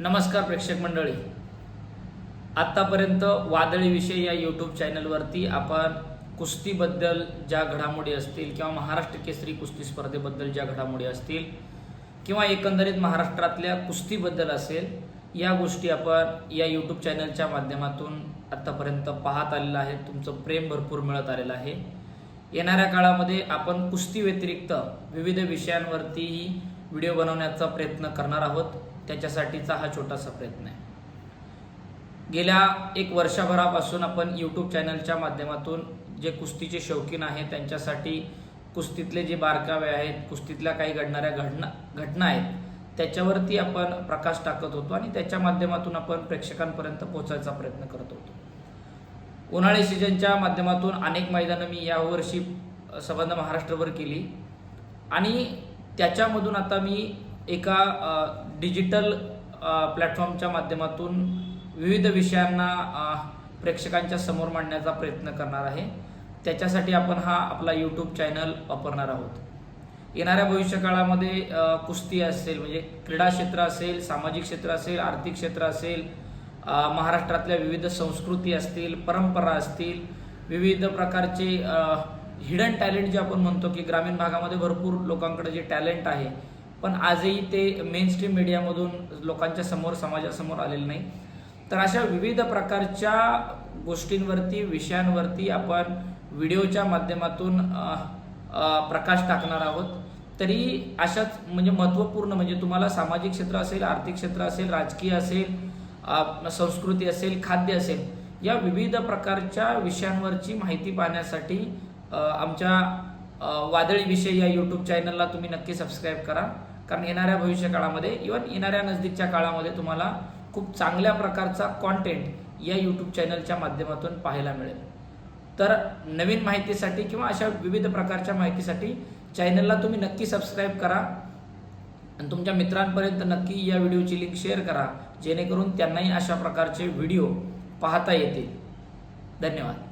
नमस्कार प्रेक्षक मंडळी. आत्तापर्यंत वादळी विषय या यूट्यूब चॅनलवरती आपण कुस्तीबद्दल ज्या घडामोडी असतील किंवा महाराष्ट्र केसरी कुस्ती स्पर्धेबद्दल ज्या घडामोडी असतील किंवा एकंदरीत महाराष्ट्रातल्या कुस्तीबद्दल असेल या गोष्टी आपण या यूट्यूब चॅनलच्या माध्यमातून आत्तापर्यंत पाहत आलेलं आहे. तुमचं प्रेम भरपूर मिळत आलेलं आहे. येणाऱ्या काळामध्ये आपण कुस्ती व्यतिरिक्त विविध विषयांवरतीही व्हिडिओ बनवण्याचा प्रयत्न करणार आहोत. त्याच्यासाठीचा हा छोटासा प्रयत्न आहे. गेल्या एक वर्षभरापासून आपण यूट्यूब चॅनलच्या माध्यमातून जे कुस्तीचे शौकीन आहेत त्यांच्यासाठी कुस्तीतले जे बारकावे आहेत कुस्तीतल्या काही घडणाऱ्या घटना घटना आहेत त्याच्यावरती आपण प्रकाश टाकत होतो आणि त्याच्या माध्यमातून आपण प्रेक्षकांपर्यंत पोहोचायचा प्रयत्न करत होतो. उन्हाळी सीझनच्या माध्यमातून अनेक मैदानं मी यावर्षी संबंध महाराष्ट्रभर केली. आणि त्याच्यामधून आता मी एका डिजिटल प्लॅटफॉर्मच्या माध्यमातून विविध विषयांना प्रेक्षकांच्या समोर मांडण्याचा प्रयत्न करणार आहे. त्याच्यासाठी आपण हा आपला यूट्यूब चॅनल वापरणार आहोत. येणाऱ्या भविष्यकाळामध्ये कुस्ती असेल म्हणजे क्रीडा क्षेत्र असेल सामाजिक क्षेत्र असेल आर्थिक क्षेत्र असेल महाराष्ट्रातल्या विविध संस्कृती असतील परंपरा असतील विविध प्रकारचे हिडन टॅलेंट जे आपण म्हणतो की ग्रामीण भागामध्ये भरपूर लोकांकडे जे टॅलेंट आहे पण आजही ते मेन स्ट्रीम मीडियामधून लोकांच्या समोर समाजासमोर आलेलं नाही. तर अशा विविध प्रकारच्या गोष्टींवरती विषयांवरती आपण व्हिडिओच्या माध्यमातून प्रकाश टाकणार आहोत. तरी अशाच म्हणजे महत्त्वपूर्ण म्हणजे तुम्हाला सामाजिक क्षेत्र असेल आर्थिक क्षेत्र असेल राजकीय असेल संस्कृती असेल खाद्य असेल या विविध प्रकारच्या विषयांवरची माहिती पाहण्यासाठी आमच्या वादळी विषय या यूट्यूब चॅनलला तुम्ही नक्की सबस्क्राईब करा. कारण येणाऱ्या भविष्य काळामध्ये इव्हन येणाऱ्या नजदीकच्या काळामध्ये तुम्हाला खूप चांगल्या प्रकारचा कॉन्टेंट या यूट्यूब चॅनलच्या माध्यमातून पाहायला मिळेल. तर नवीन माहितीसाठी किंवा अशा विविध प्रकारच्या माहितीसाठी चॅनलला तुम्ही नक्की सबस्क्राईब करा. आणि तुमच्या मित्रांपर्यंत नक्की या व्हिडिओची लिंक शेअर करा जेणेकरून त्यांनाही अशा प्रकारचे व्हिडिओ पाहता येतील. धन्यवाद.